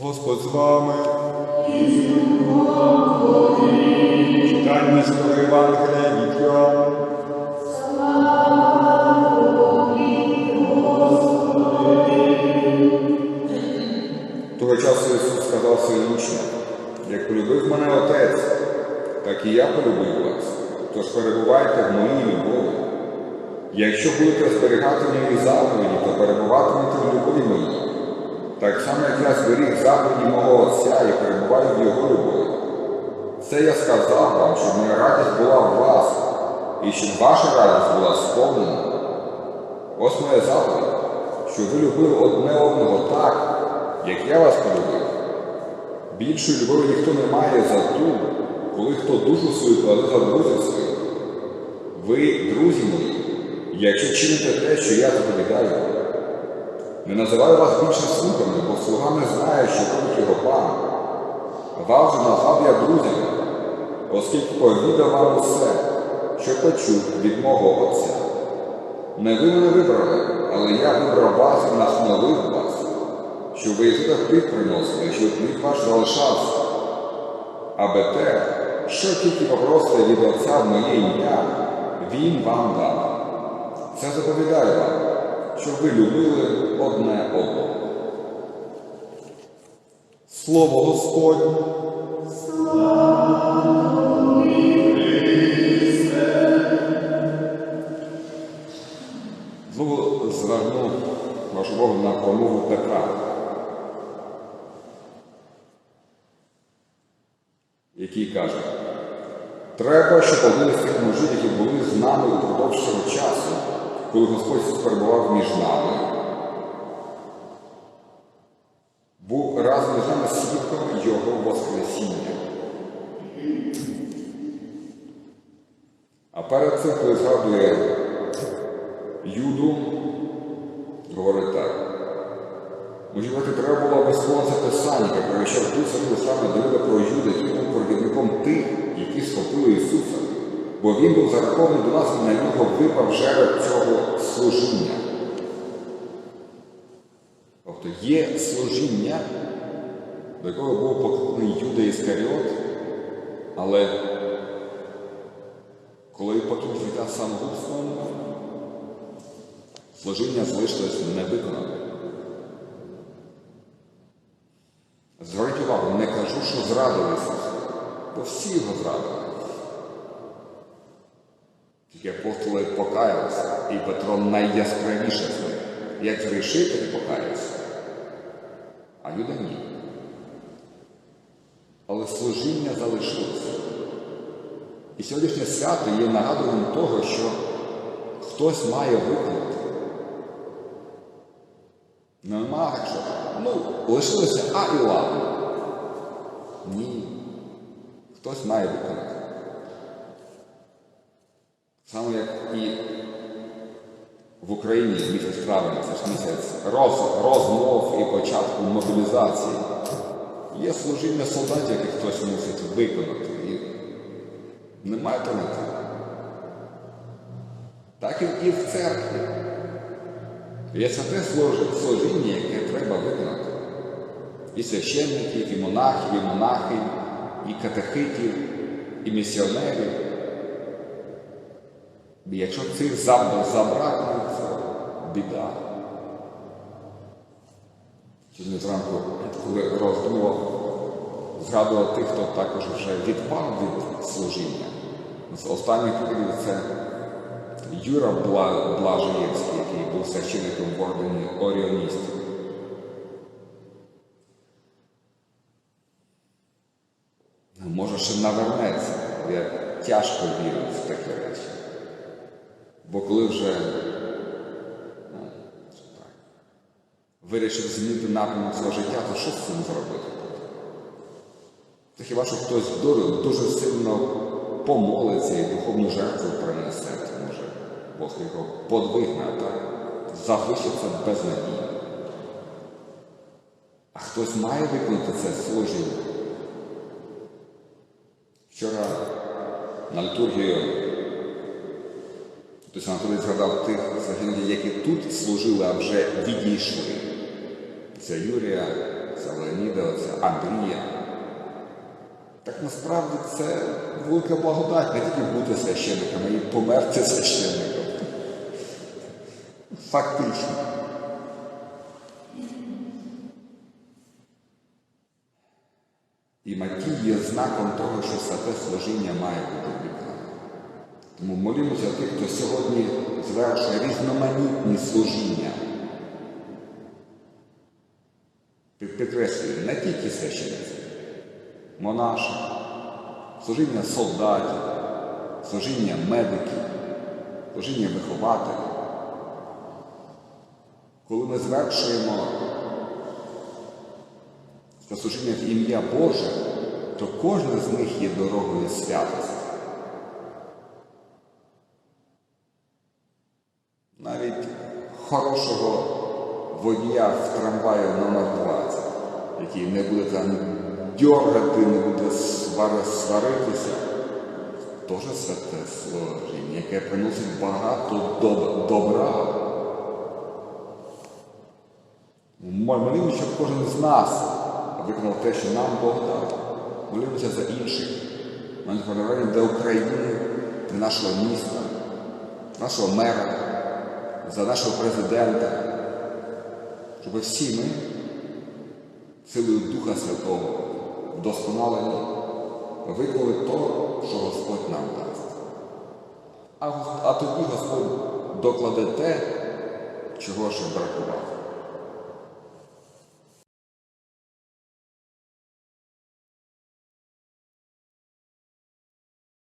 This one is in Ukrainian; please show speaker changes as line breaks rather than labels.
Господь з вами. Читання з Євангелія від Йоанна. Того часу Ісус сказав своїм учням, як полюбив мене Отець, так і я полюбив вас. Тож перебувайте в моїй любові. Якщо будете зберігати мої заповіді, то перебуватимете в любові моїй. Так само, як я зберіг заповіді мого Отця і перебуваю в Його любові. Це я сказав вам, щоб моя радість була в вас, і щоб ваша радість була сповнена. Ось моя заповідь, що ви любили одне одного так, як я вас полюбив. Більшої любові ніхто не має за ту, коли хто душу свою кладе за друзів своїх. Ви, друзі мої, якщо чините те, що я заповідаю вам. Не називаю вас більше слугами, бо слуга не знає, що робить його пан. Вас же назвав я друзями, оскільки повідав вам усе, що почув від мого Отця. Не ви мене вибрали, але я вибрав вас і настановив вас, щоб ви туди плід приносили, щоб плід ваш залишався. Аби те, що тільки попросите від Отця в моє ім'я, Він вам дав. Це заповідаю вам, щоб ви любили одне одного. Слово Господнє. Знову зверну вашу на промову Петра, який каже, треба, щоб один із тих мужів, які були з нами упродовж цього часу, коли Господь Ісус перебував між нами, був разом із нами свідком Його Воскресіння. А перед цим, коли згадує Юду, говорить так. Може треба було висловитися писання, як прийшов тут саме довіда про Юда, який був провідником тих, які схопили Ісуса, бо Він був зарахований до нас і на нього випав жереб цього служіння. Тобто є служіння, до якого був покликаний Юда Іскаріот, але коли покинув життя самогубством, служіння залишилось невиконане. Зверніть увагу, не кажу, що зрадили Ісуса, бо всі його зрадили. Тільки апостоли покаялися, і Петро найяскравіше з них. Як зрішив, так і покаявся. А Юда ні. Але служіння залишилося. І сьогоднішнє свято є нагадуванням того, що хтось має виконати. Нема що ну, лишилося А і ладно. Ні. Хтось має виконати. Саме як і в Україні місяць травня, це ж місяць роз, розмов і початку мобілізації. Є служіння солдатів, які хтось мусить виконати. І немає альтернативи. Так і в церкві. Є це те служіння, яке треба виконати. І священників, і монахів, і монахинь, і катехитів, і місіонерів. Якщо цих забракне, це біда. Сьогодні зранку, коли роздумував, згадував тих, хто також вже відпав від служіння. З останніх прикладів це Юра Бла... Блажаєвський, який був священником в ордені оріоністів. Може, ще навернеться, але я тяжко вірю в такі речі. Бо коли вже ну, так, вирішив змінити напрямок свого життя, то що з цим зробити? Це хіба що хтось дуже, сильно помолиться і духовну жертву принесе, то може Бог його подвигне, так залишиться без надії. А хтось має виконати це служіння. Вчора на літургію Тобто Анатолій згадав тих загиблих, які тут служили, а вже відійшли. Це Юрія отця Леоніда, отця Андрія. Так насправді це велика благодать не тільки бути священником, а й померти священником. Фактично. І Матій є знаком того, що святе служіння має бути. Тому молімося тих, хто сьогодні звершує різноманітні служіння. Під- Підкреслюю, не тільки священниці, монаші, служіння солдатів, служіння медиків, служіння вихователів. Коли ми звершуємо це служіння в ім'я Боже, то кожна з них є дорогою святості. Хорошого водія в трамваю номер 20, який не буде там дьоргати, не буде сваритися, теж святе служіння, яке приносить багато доб- добра. Молимося, щоб кожен з нас виконав те, що нам Бог дав. Молимося за інших. Ми для України, для нашого міста, нашого мера, за нашого президента, щоб всі ми силою Духа Святого вдосконалені виконали то, що Господь нам дасть. А, а тоді Господь докладе те, чого ще бракувало.